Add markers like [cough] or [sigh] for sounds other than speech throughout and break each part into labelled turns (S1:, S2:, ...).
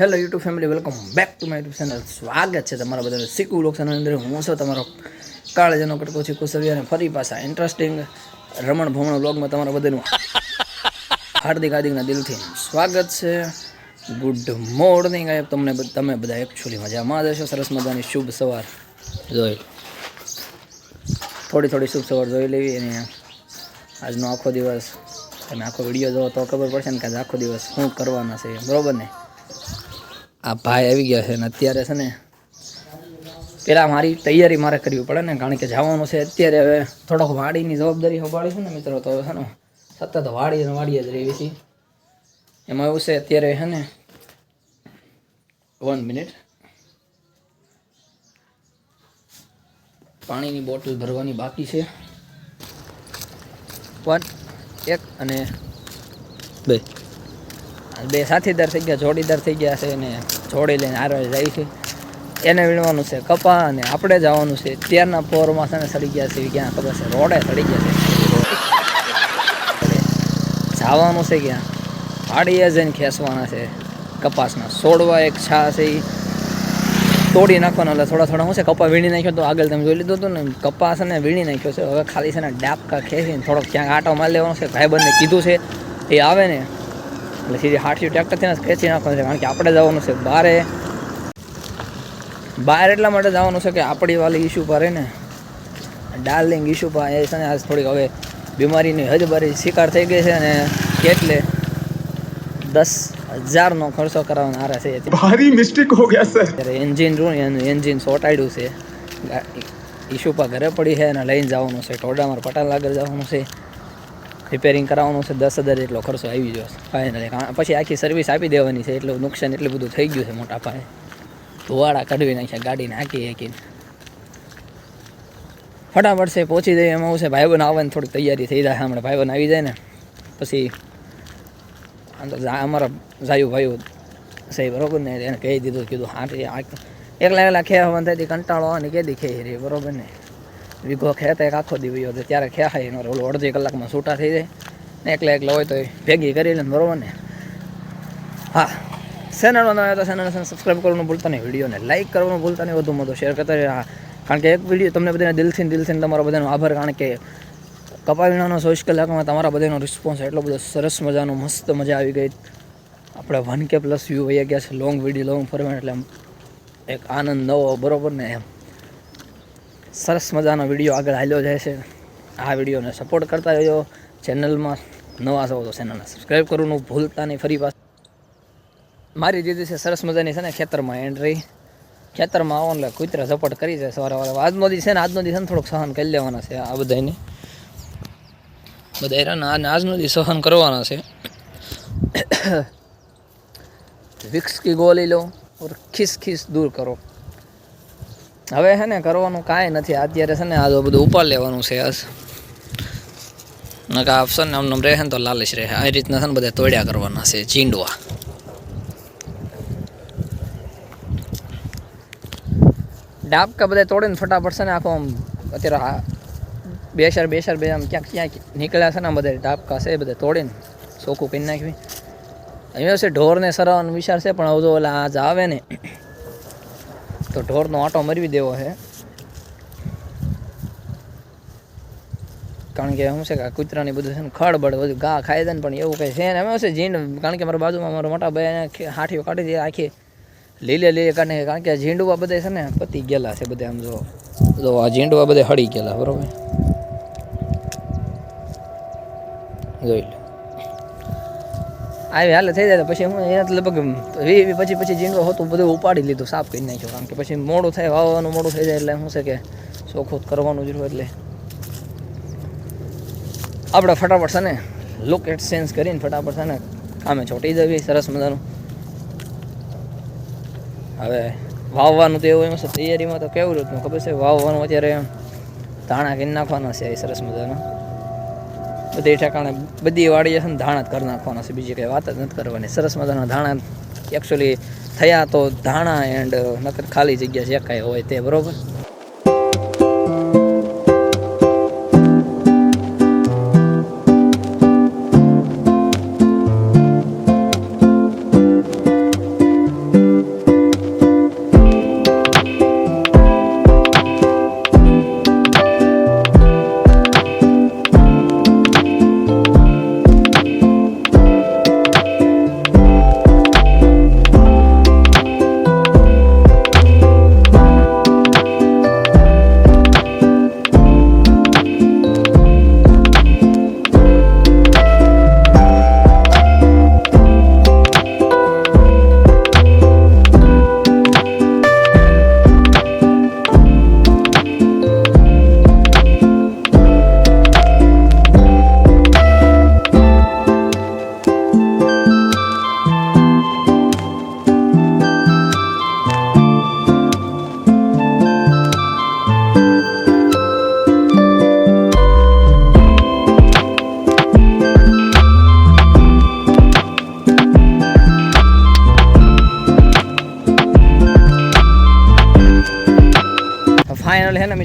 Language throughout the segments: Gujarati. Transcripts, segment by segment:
S1: Hello YouTube family welcome back to my YouTube channel સ્વાગત છે તમારા બધાનું શીખવું લોકસાની અંદર. હું છું તમારો કાળજનો કટકો છે કુસરી અને ફરી પાછા ઇન્ટરેસ્ટિંગ રમણ ભમણ બ્લોગમાં તમારા બધાનું હાર્દિક હાર્દિકના દિલથી સ્વાગત છે. ગુડ મોર્નિંગ આપ તમને તમે બધા એકચ્યુઅલી મજામાં જ હશો. સરસ મજાની શુભ સવાર જોઈ થોડી થોડી શુભ સવાર જોઈ લેવી અને આજનો આખો દિવસ, તમે આખો વીડિયો જોવો તો ખબર પડશે ને કે આજે આખો દિવસ શું કરવાના છે. બરાબર ને? આ ભાઈ આવી ગયા છે ને અત્યારે છે ને પેલા મારી તૈયારી મારે કરવી પડે ને, કારણ કે જવાનું છે અત્યારે હવે થોડોક વાડીની જવાબદારી સંભાળીશું ને મિત્રો, તો છે ને સતત વાડી વાડીએ જ રહેવી છે. એમાં એવું છે અત્યારે છે ને વન મિનિટ પાણીની બોટલ ભરવાની બાકી છે. વન એક અને બે. બે સાથીદાર થઈ ગયા, જોડીદાર થઈ ગયા છે અને જોડી લઈને હારવા જાય છે. એને વીણવાનું છે કપા અને આપણે જવાનું છે. ત્યારના પોરમાં છે ને સડી ગયા છે. ક્યાં ખબર છે? રોડે સડી ગયા છે. જવાનું છે ક્યાં? વાડીએ જઈને ખેંચવાના છે કપાસના. છોડવા એક છા છે એ તોડી નાખવાનો એટલે થોડા થોડા શું છે? કપા વીણી નાખ્યો તો આગળ તમે જોઈ લીધું હતું ને, કપાસ ને વીણી નાખ્યો છે. હવે ખાલી છે ને ડાબકા ખેંચીને થોડોક ક્યાંક આટો મારી લેવાનો છે. ભાઈબંધને કીધું છે. એ આવે ને એટલે સીધી હાઠિયું ટ્રેક્ટરથી ને ખેંચી નાખવાનું છે. કારણ કે આપણે જવાનું છે બારે. બહાર એટલા માટે જવાનું છે કે આપણી વાલી ઇસ્યુ પર ને ડાર્લિંગ ઇસ્યુ પર એ છે ને આજ થોડીક હવે બીમારીની હદભરી શિકાર થઈ ગઈ છે અને કેટલે દસ હજારનો ખર્ચો કરવાનો આરે છે.
S2: ભારી મિસ્ટેક હો ગયા
S1: સર એન્જિન રૂ એન્જિન સોટાડ્યું છે. ઇસ્યુ પર ઘરે પડી છે અને લઈને જવાનું છે. ટોડામાં પટાલ આગળ જવાનું છે. રિપેરિંગ કરાવવાનું છે, દસ હજાર જેટલો ખર્ચો આવી ગયો ફાઇનલી પછી આખી સર્વિસ આપી દેવાની છે, એટલું નુકસાન, એટલું બધું થઈ ગયું છે મોટા પાયે. ધોવાળા કાઢવી નાખ્યા, ગાડીને હાંકી હાંકીને. ફટાફટ છે, પહોંચી જઈએ, એમાં આવશે છે, ભાઈબંધ આવવાની થોડીક તૈયારી થઈ જાય, હમણાં ભાઈબંધ આવી જાય ને, પછી આમ તો અમારા જાયું ભાઈઓ સહી બરોબર ને, એને કહી દીધું, કીધું, હા એકલા એકલા ખેવા થાય કંટાળો અને કહી ખેઈ રહી બરોબર ને. વીઘો ખેત એક આખો દી વયો ત્યારે ખેહાય એનો ઓલો અડધી કલાકમાં છૂટા થઈ જાય. ને એકલા એકલા હોય તો ભેગી કરી લે બરોબર ને? હા. ચેનલમાં આવે તો ચેનલને સબસ્ક્રાઈબ કરવાનું ભૂલતા નહીં. વિડીયોને લાઇક કરવાનું ભૂલતા નહીં. વધુમાં વધુ શેર કરતા હા. કારણ કે એક વીડિયો તમને બધાને દિલથી દિલથી તમારો બધાનો આભાર. કારણ કે કપાવીણાનો ચોવીસ કલાકમાં તમારા બધાનો રિસ્પોન્સ એટલો બધો સરસ મજાનો, મસ્ત મજા આવી ગઈ. આપણે વન કે પ્લસ વ્યૂ વહી ગયા છે. લોંગ વીડિયો લોંગ ફોર્મેટ એટલે એક આનંદ નવો, બરોબર ને? એમ સરસ મજાનો વીડિયો આગળ હાલ્યો જાય છે. આ વિડીયોને સપોર્ટ કરતા રહ્યો ચેનલમાં નવા છો તો ચેનલને સબસ્ક્રાઈબ કરવાનું ભૂલતા નહીં. ફરી પાછું મારી દીદી છે સરસ મજાની છે ને ખેતરમાં એન્ટ્રી ખેતરમાં આવો એટલે કૂતરા સપોર્ટ કરી જાય સવારે વારે આજનો દી છે ને, આજનો દી થોડોક સહન કરી લેવાના છે આ બધાને બધા હેરાન અને આજનો દી સહન કરવાના છે. [coughs] વિક્સ કી ગોલી લો ઓર ખિસ ખીસ દૂર કરો. હવે છે ને કરવાનું કાંઈ નથી. અત્યારે છે ને આ બધું ઉપર લેવાનું છે હસ નકા ઓપ્શન આમ નામ રહે ને તો લાલચ રહે. આ રીતના છે ને બધા તોડ્યા કરવાના છે ચીંડવા ડાબકા બધા તોડીને ફટાફટ છે ને આખો આમ અત્યારે બેસર બેસર બે આમ ક્યાંક ક્યાંક નીકળ્યા છે ને બધા ડાબકા છે એ બધા તોડીને ચોખ્ખું કરી નાખવી. અહીંયા છે ઢોરને સરાવવાનો વિચાર છે, પણ હવે જો ઓલા આજ આવે ને તો ઢોરનો આટો મરવી દેવો છે કારણ કે શું છે કે કૂતરાની બધું છે ને ખડબડ બધું ઘા ખાઈ દે ને પણ એવું કંઈ છે ને. અમે છે જીંડ કારણ કે મારા બાજુમાં મારા મોટા ભાઈ હાઠીઓ કાઢી દે આખી લીલે લીલે કાઢે કારણ કે ઝીંડવા બધા છે ને પતી ગયેલા છે બધા આમ જો. જો આ ઝીંડવા બધા હળી ગયેલા, બરાબર? જોઈ લો. આવી હાલ થઈ જાય પછી હું એ લગભગ પછી પછી જીંડો હતું બધું ઉપાડી લીધું, સાફ કરી નાખ્યો, કારણ કે પછી મોડું થાય, વાવવાનું મોડું થઈ જાય એટલે શું છે કે ચોખ્ખું કરવાનું જ રહ્યું એટલે. આપણે ફટાફટ છે ને લુક એટ સેન્સ કરીને ફટાફટ છે ને કામે ચોટી જવી સરસ મજાનું. હવે વાવવાનું તો એવું એમ છે, તૈયારીમાં તો કેવું રીતનું ખબર છે? વાવવાનું અત્યારે ધાણા કરી નાખવાના છે એ સરસ મજાના. બધી ઠેકાણે બધી વાડીએ છે ને ધાણા જ કરી નાખવાના છે. બીજી કંઈ વાત જ નથી કરવાની. સરસ મજાના ધાણા એકચ્યુઅલી થયા તો ધાણા એન્ડ નકર ખાલી જગ્યા જે કાંઈ હોય તે બરોબર.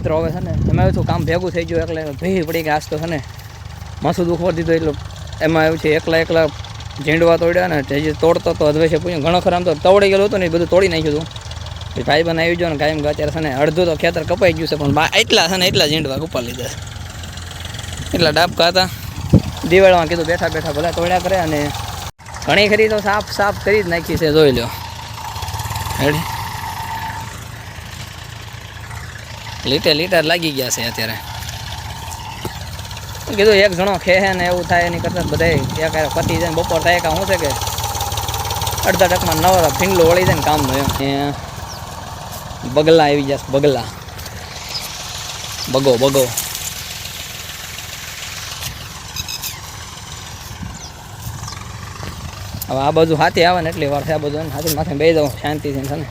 S1: મિત્રો હવે છે ને, એમાં એવું કામ ભેગું થઈ ગયું એટલે ભી પડી કે આજ તો છે ને, માથું દુખવા દીધું એટલું. એમાં એવું છે એકલા એકલા ઝીંડવા તોડ્યા ને જે તોડતો તો અધવે છે પૂછ્યું, ઘણો ખરામ તો તવડી ગયેલું હતું ને, એ બધું તોડી નાખ્યું હતું ભાઈ બન આવી ગયો ને કાયમ અત્યારે છે ને, અડધું તો ખેતર કપાઈ ગયું છે, પણ એટલા છે ને, એટલા ઝીંડવા કપા લીધા એટલા ડાબકા હતા. દિવાળમાં કીધું, બેઠા બેઠા બધા તોડ્યા કરે અને ઘણી ખરી તો સાફ સાફ કરી જ નાખી છે, જોઈ લો રેડી? લીટે લીટર લાગી ગયા છે અત્યારે. કીધું એક જણો ખે ને એવું થાય એની કરતાં બધા એક પતી જાય બપોર થાય કાં શું છે કે અડધા ટકમાં નવા ફીંગલું વળી જાય ને કામ થયું બગલા આવી જશે બગલા. બગો બગો. હવે આ બાજુ હાથી આવે ને એટલી વાર થાય, આ બધું હાથી માથે બે જાઉં, શાંતિથી છે ને.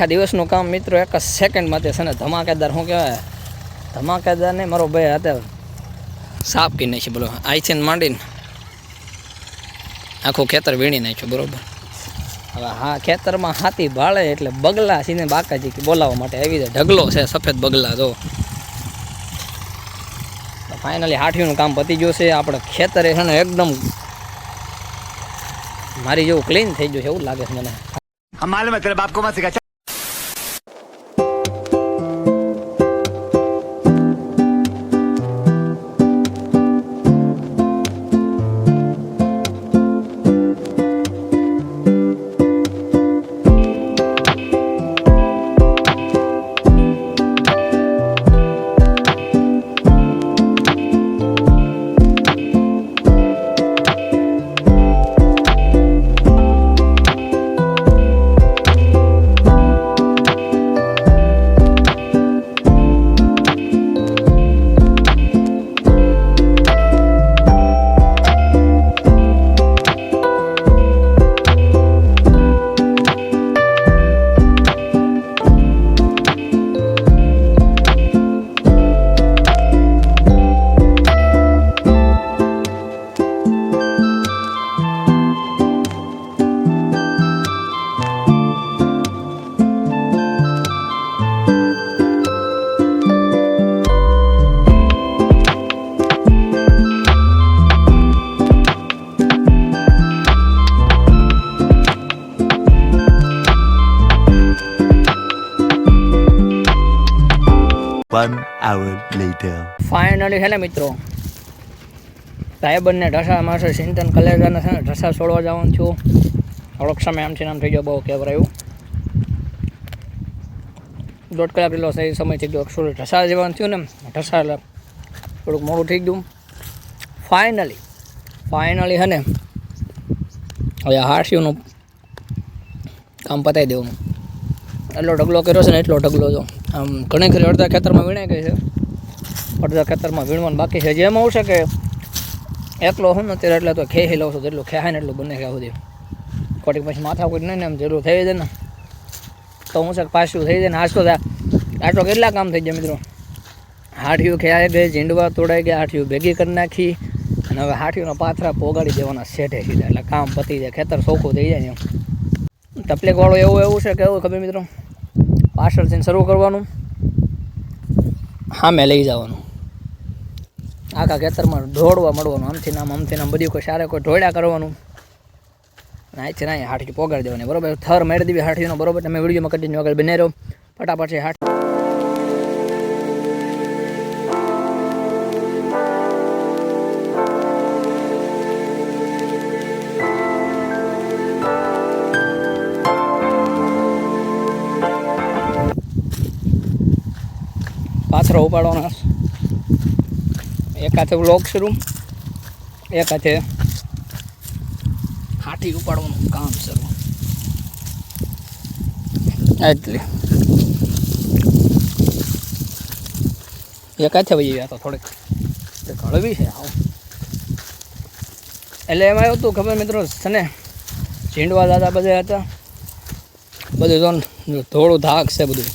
S1: આખા દિવસનું કામ મિત્રો એક જ સેકન્ડમાં તે છે ને ધમાકેદાર શું કહેવાય ધમાકેદાર ને મારો ભાઈ હાથે સાફ કરી નાખી બોલો આઈથી ને માંડીને આખું ખેતર વીણી નાખ્યું બરોબર હવે હા ખેતરમાં હાથી ભાળે એટલે બગલા સીને બાકાજી કે બોલાવવા માટે આવી જાય ઢગલો છે સફેદ બગલા જો ફાઇનલી હાઠીનું કામ પતી ગયું છે આપણે ખેતરે છે ને એકદમ મારી જેવું ક્લીન થઈ ગયું છે એવું લાગે છે મને
S3: हम मालूम है तेरे बाप को मत सिखा later.
S1: ફાઇનલી ને મિત્રો. સાહેબને ઢસા મારશે, ચિંતન કલેજાને છે ને ઢસા છોડવા જવાનું છું. થોડોક સમય આમ છે આમ થઈ ગયો, બહુ કેવરાયું દોઢ કલાક પેલો સમય થઈ ગયો સોરી ઢસા જવાનું થયું ને ઢસા એટલે થોડુંક મોડું થઈ ગયું. ફાઇનલી ફાઇનલી છે ને, હવે હારસીઓનું કામ પતાવી દેવાનું. એટલો ઢગલો કર્યો છે ને, એટલો ઢગલો જો. આમ ઘણી ખરી અડધા ખેતરમાં વીણાઈ ગઈ છે. અડધા ખેતરમાં વીણવાનું બાકી છે. જેમ આવશે કે એકલો હું ને ત્યારે એટલે તો ખેહી લઉં છું. જેટલું ખેહાય ને એટલું બને ત્યાં સુધી ખોટી પછી માથા કોઈ નહીં ને એમ જરૂર થઈ જાય ને. તો હું છે પાછું થઈ જાય ને આજ તો આટલો કેટલા કામ થઈ ગયા મિત્રો? હાઠિયું ખેહાઈ ગઈ, ઝીંડવા તોડાઈ ગયા, હાઠિયું ભેગી કરી નાખી અને હવે હાઠિયુંના પાથરા પોગાડી દેવાના શેઠે સીધા. એટલે કામ પતી જાય, ખેતર સોખું થઈ જાય એમ. તકલીફવાળું એવું એવું છે કે એવું ખબર મિત્રો? પાછળથી શરૂ કરવાનું. સામે લઈ જવાનું. આખા ખેતરમાં ઢોળવા મળવાનું. આમથી નામ આમથી નામ બધી કોઈ સારા કોઈ ઢોળ્યા કરવાનું. અને અહીંથી ના હાઠી પોગાડી દેવાની. બરોબર? થર મારી દેવી હાઠીનો બરોબર? તમે વિડીયોમાં કન્ટિન્યુ આગળ બને રહ્યો ફટાફટ છે હાઠ. પાથરો ઉપાડવાનો એક હાથે બ્લોક રૂમ એક હાથે હાથી ઉપાડવાનું કામ શરૂ. એટલે. એક હાથે વહી ગયા તો થોડીક હળવી છે, આવું. એટલે એમાં એવું હતું, ખબર મિત્રો, છે ઝીંડવા દાદા બધા હતા. બધું તો થોડું ધાક છે બધું.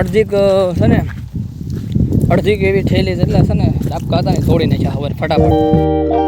S1: અડધીક છે ને અડધીક કેવી થયેલી જેટલા છે ને ડાબકા હતા ને તોડી નાખ્યા હવે ફટાફટ.